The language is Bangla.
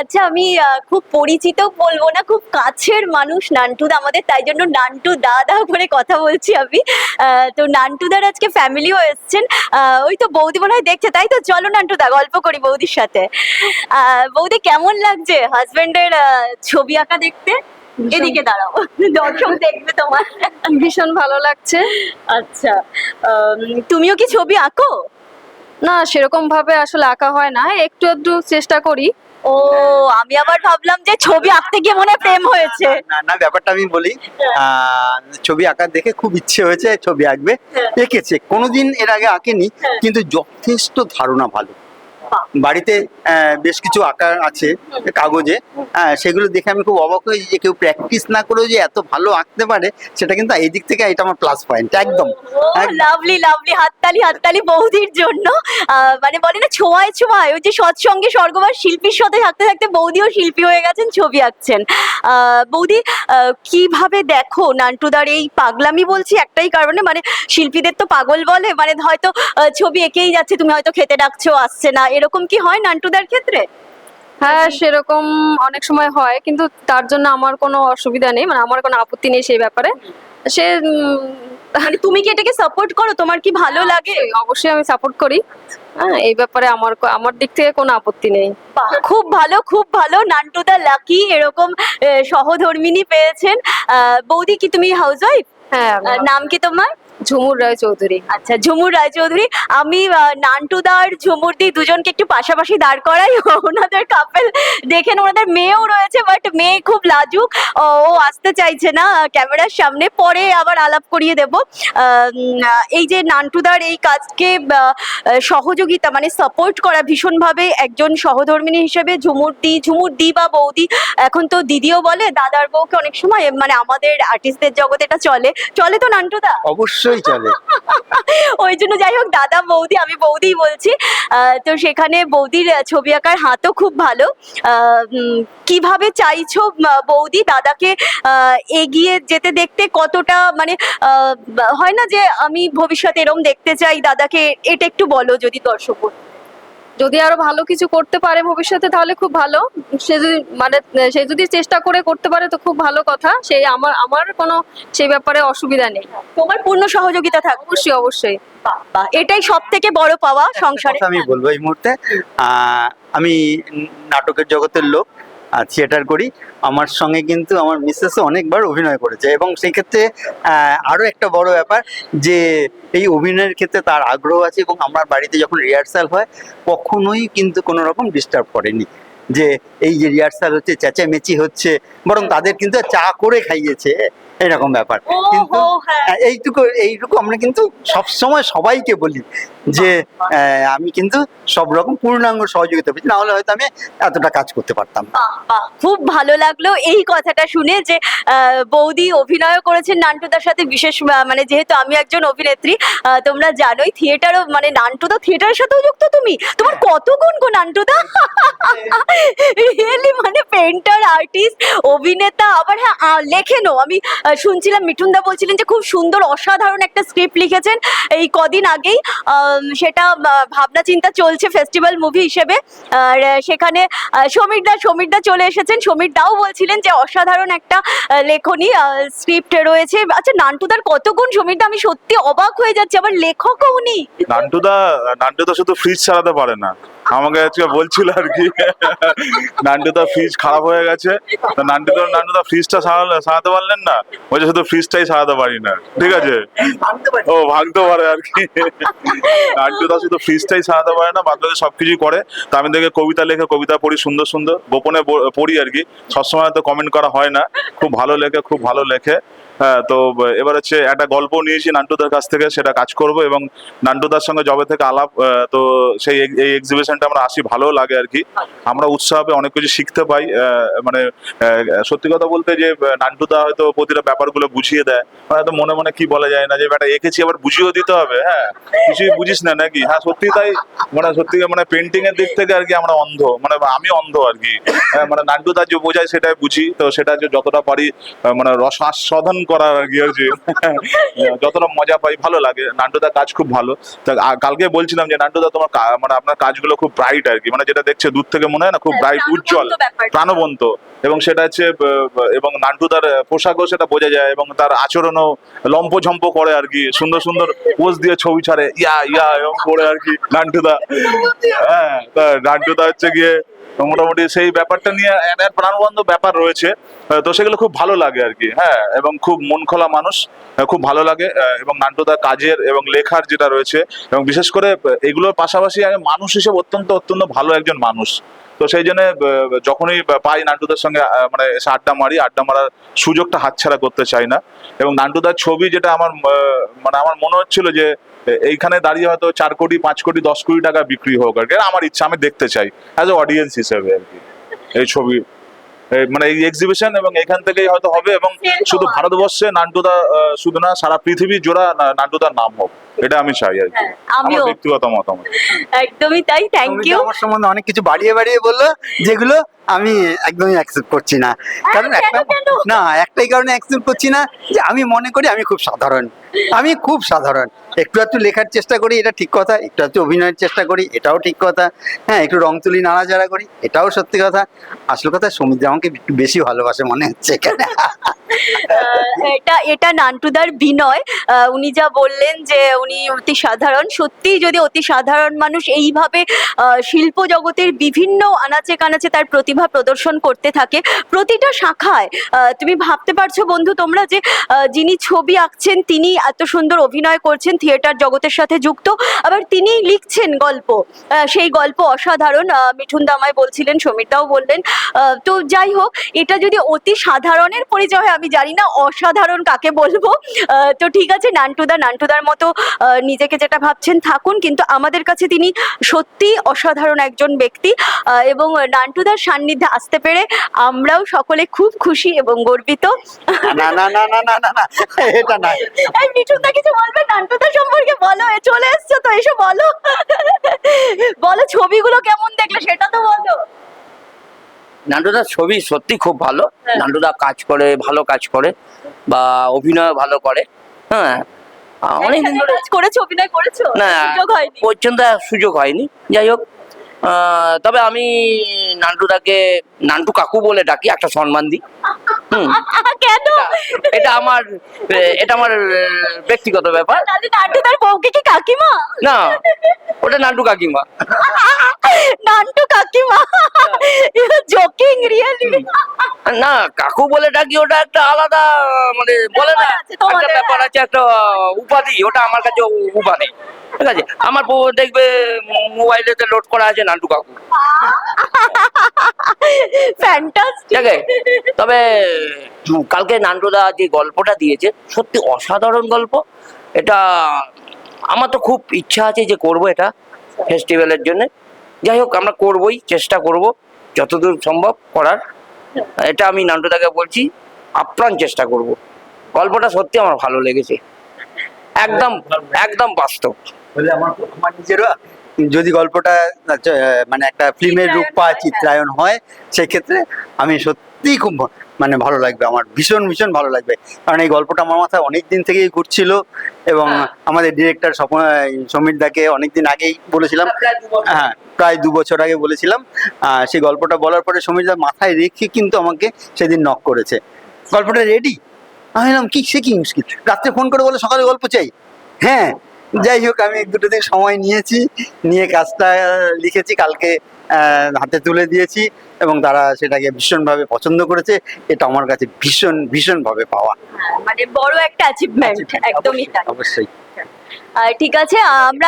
আচ্ছা আমি খুব পরিচিত বলব না খুব কাছের মানুষ নান্টুদা আমাদের তাই জন্য নান্টু দাদা করে কথা বলছি আমি। তো নান্টুদার আজকে ফ্যামিলিও এসছেন। ওই তো বৌদি মনে হয় দেখছে তাই তো চলো নান্টুদা গল্প করি বৌদির সাথে। বৌদি কেমন লাগছে হাজবেন্ডের ছবি আঁকা দেখতে? এদিকে দাঁড়াও দর্শক দেখবে তোমার। ভীষণ ভালো লাগছে। আচ্ছা তুমিও কি ছবি আঁকো? না সেরকম ভাবে আসলে আঁকা হয় না একটু একটু চেষ্টা করি। ও আমি আবার ভাবলাম যে ছবি আঁকতে গিয়ে মনে হয় প্রেম হয়েছে না না ব্যাপারটা আমি বলি আহ, ছবি আঁকা দেখে খুব ইচ্ছে হয়েছে ছবি আঁকবে হ্যাঁ। এঁকেছে কোনোদিন এর আগে আঁকেনি হ্যাঁ। কিন্তু যথেষ্ট ধারণা ভালো। বাড়িতে বেশ কিছু আঁকা আছে কাগজে হ্যাঁ, সেগুলো দেখে আমি খুব অবাক হই যে কেউ প্র্যাকটিস না করেও যে এত ভালো আঁকতে পারে সেটা কিন্তু এই দিক থেকে এটা আমার প্লাস পয়েন্ট একদম। লাভলি লাভলি হাততালি হাততালি বৌদির জন্য। মানে বলে না ছোঁয়ায় ছোঁয়ায় ওই যে সৎসঙ্গে স্বর্গবার শিল্পীর সাথে থাকতে থাকতে বৌদিও শিল্পী হয়ে গেছেন ছবি আঁকছেন। আহ, বৌদি কীভাবে দেখো নান্টুদার এই পাগলামি বলছি একটাই কারণে মানে শিল্পীদের তো পাগল বলে মানে হয়তো ছবি এঁকেই যাচ্ছে তুমি হয়তো খেতে ডাকছো আসছে না এরকম কি হয় নান্টুদার ক্ষেত্রে? হ্যাঁ সেরকম অনেক সময় হয় কিন্তু তার জন্য আমার কোনো অসুবিধা নেই মানে আমার কোনো আপত্তি নেই সেই ব্যাপারে। সে মানে তুমি কি এটাকে সাপোর্ট করো? তোমার কি ভালো লাগে? অবশ্যই- আমি সাপোর্ট করি। হ্যাঁ এই ব্যাপারে আমার আমার দিক থেকে কোনো আপত্তি নেই। খুব ভালো খুব ভালো। নান্টুদা লাকি এরকম সহধর্মিনী পেয়েছেন। বৌদি কি তুমি হাউস ওয়াইফ হ্যাঁ নাম কি তোমার? ঝুমুর রায় চৌধুরী। আচ্ছা ঝুমুর রায়চৌধুরী আমি আহ, নান্টুদা আর ঝুমুর দি দুজনকে একটু পাশাপাশি দাঁড় করাই। ওনাদের কাপেল দেখেন ওনাদের মেয়েও রয়েছে বাট মেয়ে খুব লাজুক। ও ও আসতে চাইছে না ক্যামেরার সামনে পরে আবার আলাপ করিয়ে দেব। এই যে নান্টুদার এই কাজকে সহযোগিতা মানে সাপোর্ট করা ভীষণভাবে একজন সহধর্মিনী হিসেবে ঝুমুর দি ঝুমুর দি বা বৌদি এখন তো দিদিও বলে দাদার বউকে অনেক সময় মানে আমাদের আর্টিস্টদের জগতে এটা চলে। চলে তো নান্টুদা? অবশ্যই চলে। ওই জন্য যাই হোক, দাদা, বৌদি, আমি বৌদি বলছি। তো সেখানে বৌদির ছবি আঁকার হাতও খুব ভালো। কীভাবে চাইছো বৌদি দাদাকে এগিয়ে যেতে দেখতে কতটা মানে হয় না যে আমি ভবিষ্যতে এরম দেখতে চাই দাদাকে, এটা একটু বলো যদি দর্শক যদি আরও ভালো কিছু করতে পারে ভবিষ্যতে তাহলে খুব ভালো। সে যদি মানে সে যদি চেষ্টা করে করতে পারে তো খুব ভালো কথা। সেই আমার আমার কোনো সেই ব্যাপারে অসুবিধা নেই। তোমার পূর্ণ সহযোগিতা থাকবে। অবশ্যই অবশ্যই। এটাই সব থেকে বড় পাওয়া সংসারে। আমি বলব এই মুহূর্তে। আমি নাটকের জগতের লোক। থিয়েটার করি। আমার সঙ্গে কিন্তু আমার মিসেসও অনেকবার অভিনয় করেছে এবং সেই ক্ষেত্রে আরও একটা বড় ব্যাপার যে এই অভিনয়ের ক্ষেত্রে তার আগ্রহ আছে এবং আমার বাড়িতে যখন রিহার্সাল হয়, কখনোই কিন্তু কোনো রকম ডিস্টার্ব করেনি। যে এই যে রিহার্সাল হচ্ছে, চেঁচামেচি হচ্ছে, বরং তাদের কিন্তু চা করে খাইয়েছে। এরকম ব্যাপার। কিন্তু হ্যাঁ। এইটুকু এইটুকু আমরা কিন্তু সবসময় সবাইকে বলি যে আহ, আমি কিন্তু সব রকম পূর্ণাঙ্গ সহযোগিতা পেয়েছি না হলে হয়তো আমি এতটা কাজ করতে পারতাম খুব ভালো লাগল এই কথাটা শুনে যে বৌদি অভিনয় করেছেন নান্টুদার সাথে বিশেষ মানে যেহেতু আমি একজন অভিনেত্রী তোমরা জানোই থিয়েটারও মানে নান্টুদা থিয়েটারের সাথেও যুক্ত তুমি? তোমার কত গুণ গো নান্টুদা? রিয়েলি মানে পেন্টার আর্টিস্ট অভিনেতা আবার হ্যাঁ লেখেনও আমি শুনছিলাম মিঠুনদা বলছিলেন যে খুব সুন্দর অসাধারণ একটা স্ক্রিপ্ট লিখেছেন। এই কদিন আগেই সেটা ভাবনা চিন্তা চলছে ফেস্টিভ্যাল মুভি হিসেবে। আর সেখানে আহ, সমীর দা সমীর দা চলে এসেছেন। সমীর দাও বলছিলেন যে অসাধারণ একটা লেখনী স্ক্রিপ্ট রয়েছে। আচ্ছা নান্টুদার কত গুণ সমীর দা আমি সত্যি অবাক হয়ে যাচ্ছি। আবার লেখকও উনি। নান্টুদা নান্টুদা শুধু ফ্রিজ চালাতে পারে না। আমাকে আজকে বলছিল আর কি। নান্টুদা ফ্রিজ খারাপ হয়ে গেছে। তো নান্টুদা নান্টুদা ফ্রিজটা সারাতে পারলেন না? বলছে শুধু ফ্রিজটাই সারাতে পারি না। ঠিক আছে? ও ভাঙতে পারে আর কি। নান্টুদা শুধু ফ্রিজটাই সারাতে পারে না বাদ বাকি সবকিছুই করে। তো আমি দেখে কবিতা লেখে কবিতা পড়ি সুন্দর সুন্দর। গোপনে পড়ি আর কি। সবসময় তো কমেন্ট করা হয় না। খুব ভালো লেখে খুব ভালো লেখে। হ্যাঁ তো এবার হচ্ছে একটা গল্প নিয়েছি নান্টুদার কাছ থেকে সেটা কাজ করব এবং নান্টুদার সঙ্গে জবে থেকে আলাপ তো সেই এই এক্সিবিশনটা আমরা আসি ভালো লাগে আর কি। আমরা উৎসাহে অনেক কিছু শিখতে পাই মানে সত্যি কথা বলতে যে নান্টুদা হয়তো প্রতিটা ব্যাপারগুলো বুঝিয়ে দেয়। মানে হয়তো মনে মনে কি বলা যায় না যে ব্যাটা এঁকেছি আবার বুঝিয়েও দিতে হবে হ্যাঁ? কিছুই বুঝিস না নাকি? হ্যাঁ সত্যি তাই মানে সত্যি মানে পেন্টিং এর দিক থেকে আর কি আমরা অন্ধ মানে আমি অন্ধ আর কি। হ্যাঁ, মানে নান্টুদা যে বোঝায় সেটাই বুঝি তো সেটা যে যতটা পারি মানে রসাস্বাদন করার আর কি হচ্ছে যতটা মজা পাই ভালো লাগে। নান্টুদা কাজ খুব ভালো। তা কালকে বলছিলাম যে নান্টুদা তোমার মানে আপনার কাজগুলো খুব ব্রাইট আর কি। মানে যেটা দেখছে দূর থেকে মনে হয় না খুব ব্রাইট উজ্জ্বল প্রাণবন্ত। এবং সেটা হচ্ছে এবং নান্টুদার পোশাকও সেটা বোঝা যায় এবং তার আচরণও লম্পঝম্প করে আর কি। সুন্দর সুন্দর পোজ দিয়ে ছবি ছাড়ে। ইয়া ইয়া এবং করে আর কি নান্টুদা। হ্যাঁ নান্টুদা হচ্ছে গিয়ে মোটামুটি সেই ব্যাপারটা নিয়ে প্রাণবন্ধ ব্যাপার রয়েছে। তো সেগুলো খুব ভালো লাগে আর কি হ্যাঁ এবং খুব মন খোলা মানুষ খুব ভালো লাগে এবং নান্টুদা কাজের এবং লেখার যেটা রয়েছে, এবং বিশেষ করে এগুলোর পাশাপাশি মানুষ হিসেবে অত্যন্ত অত্যন্ত ভালো একজন মানুষ। তো সেই জন্য যখনই পাই নান্টুদার সঙ্গে মানে এসে আড্ডা মারি, আড্ডা মারার সুযোগটা হাতছাড়া করতে চাই না। এবং নান্টুদার ছবি যেটা আমার মানে আমার মনে হচ্ছিল যে এইখানে দাঁড়িয়ে হয়তো চার কোটি পাঁচ কোটি দশ কোটি টাকা বিক্রি হোক আর কি। আমার ইচ্ছা আমি দেখতে চাই। অ্যাজ এ অডিয়েন্স হিসেবে আর কি। এই ছবি মানে এই এক্সিবিশন এবং এখান থেকেই হয়তো হবে এবং শুধু ভারতবর্ষে নান্টুদা শুধু না সারা পৃথিবী জোড়া নান্টুদার নাম হোক। এটা আমি চাই আর কি। হ্যাঁ, আমার ব্যক্তিগত মতামত। একদমই তাই থ্যাংক ইউ আমার সম্বন্ধে অনেক কিছু বাড়িয়ে বাড়িয়ে বলল যেগুলো আমি একদমই অ্যাকসেপ্ট করছি না। কারণ একটা না একটাই কারণে অ্যাকসেপ্ট করছি না যে আমি মনে করি আমি খুব সাধারণ। আমি খুব সাধারণ। একটু একটু লেখার চেষ্টা করি এটা ঠিক কথা। একটু একটু অভিনয়ের চেষ্টা করি এটাও ঠিক কথা। হ্যাঁ একটু রং তুলি নাড়াচাড়া করি এটাও সত্যি কথা। আসল কথা সৌমিত্র আমাকে একটু বেশি ভালোবাসে মনে হচ্ছে এখানে। এটা এটা নান্টুদার বিনয়। উনি যা বললেন যে উনি অতি সাধারণ সত্যি যদি অতি সাধারণ মানুষ এইভাবে শিল্প জগতের বিভিন্ন আনাচে কানাচে তার প্রতিভা প্রদর্শন করতে থাকে প্রতিটা শাখায় তুমি ভাবতে পারছ বন্ধু তোমরা যে যিনি ছবি আঁকছেন তিনি এত সুন্দর অভিনয় করছেন থিয়েটার জগতের সাথে যুক্ত আবার তিনি লিখছেন গল্প। সেই গল্প অসাধারণ মিঠুন দামায় বলছিলেন সমীরদাও বললেন। তো যাই হোক এটা যদি অতি সাধারণের পরিচয় হয়, আমি জানি না অসাধারণ কাকে বলব। তো ঠিক আছে নান্টুদা নান্টুদার মতো নিজেকে যেটা ভাবছেন থাকুন কিন্তু আমাদের কাছে তিনি সত্যি অসাধারণ একজন ব্যক্তি। এবং নান্টুদার সান্নিধ্যে আসতে পেরে আমরাও সকলে খুব খুশি এবং গর্বিত। না না না না না না এটা না। এই মিঠুনদা কিছু বলবে? নান্টুদা সম্পর্কে বলো চলে এসছো তো এসে বলো। বলো ছবিগুলো কেমন দেখলে সেটা তো বলো নান্টুদার ছবি সত্যি খুব ভালো। হ্যাঁ। নান্টুদা কাজ করে ভালো কাজ করে বা অভিনয় ভালো করে হ্যাঁ। অনেকদিন ধরে করেছ অভিনয় করেছ? না সুযোগ হয়নি। পর্যন্ত সুযোগ হয়নি। যাই হোক তবে আমি নান্টুদাকে নান্টু কাকু বলে ডাকি একটা সম্মান দিই। কেন? এটা আমার এটা আমার ব্যক্তিগত ব্যাপার। বউকে কি কাকিমা? না ওটা নান্টু কাকিমা। নান্টু কাকিমা? না কাকু বলে ডাকি ওটা একটা আলাদা মানে বলে না একটা ব্যাপার আছে একটা উপাধি ওটা আমার কাছে উপাধি ঠিক আছে? আমার বউ দেখবে মোবাইলেতে লোড করা আছে নান্টু কাকু। ফ্যান্টাস্টিক তবে কালকে নান্টুদা যে গল্পটা দিয়েছে সত্যি অসাধারণ গল্প। এটা আমার তো খুব ইচ্ছা আছে যে করব এটা ফেস্টিভ্যালের জন্য। যাই হোক আমরা করবই চেষ্টা করব যতদূর সম্ভব করার। এটা আমি নান্টুদাকে বলছি আপ্রাণ চেষ্টা করব। গল্পটা সত্যি আমার ভালো লেগেছে। একদম একদম বাস্তব। বলে আমার নিজেরও যদি গল্পটা মানে একটা ফিল্মের রূপ পায় চিত্রায়ন হয় সেক্ষেত্রে আমি সত্যিই খুব মানে ভালো লাগবে আমার ভীষণ ভীষণ ভালো লাগবে। কারণ এই গল্পটা আমার মাথায় অনেক দিন থেকেই ঘুরছিল এবং আমাদের ডিরেক্টর স্বপন সমীর দাকে অনেকদিন আগেই বলেছিলাম হ্যাঁ প্রায় দু বছর আগে বলেছিলাম সেই গল্পটা বলার পরে সমীর দা মাথায় রেখে কিন্তু আমাকে সেদিন নক করেছে। গল্পটা রেডি আমি বললাম কি সে কি মুশকিল? রাত্রে ফোন করে বলে সকালে গল্প চাই। হ্যাঁ যাই হোক আমি এক দুটো দিন সময় নিয়েছি নিয়ে কাজটা লিখেছি কালকে হাতে তুলে দিয়েছি এবং তারা সেটাকে ভীষণভাবে পছন্দ করেছে। এটা আমার কাছে ভীষণ ভীষণভাবে পাওয়া। মানে বড় একটা অ্যাচিভমেন্ট একদমই অবশ্যই। ঠিক আছে আমরা